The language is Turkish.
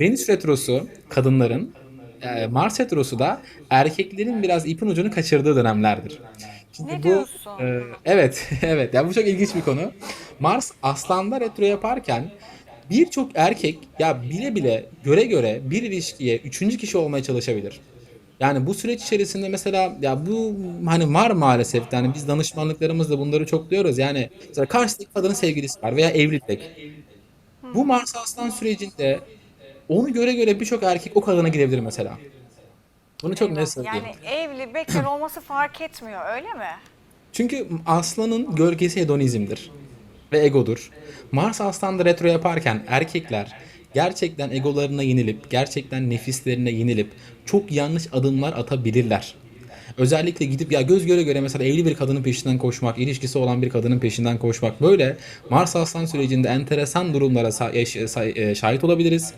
Venüs retrosu kadınların, e, Mars retrosu da erkeklerin biraz ipin ucunu kaçırdığı dönemlerdir. Çünkü Ne bu diyorsun? e, evet evet yani bu çok ilginç bir konu. Mars Aslan'da retro yaparken birçok erkek ya bile bile göre göre bir ilişkiye üçüncü kişi olmaya çalışabilir. Yani bu süreç içerisinde mesela ya bu hani var maalesef yani biz danışmanlıklarımızda bunları çok diyoruz yani mesela karşıdaki kadının sevgilisi var veya evlilik. Bu Mars Aslan sürecinde onu göre göre birçok erkek o kadına gidebilir mesela. Bunu çok net söyleyeyim. Yani evli, bekar olması fark etmiyor öyle mi? Çünkü aslanın gölgesi hedonizmdir ve egodur. Mars aslanda retro yaparken erkekler gerçekten egolarına yenilip, gerçekten nefislerine yenilip çok yanlış adımlar atabilirler. Özellikle gidip ya göz göre göre mesela evli bir kadının peşinden koşmak, ilişkisi olan bir kadının peşinden koşmak böyle Mars Aslan sürecinde enteresan durumlara e, şahit olabiliriz.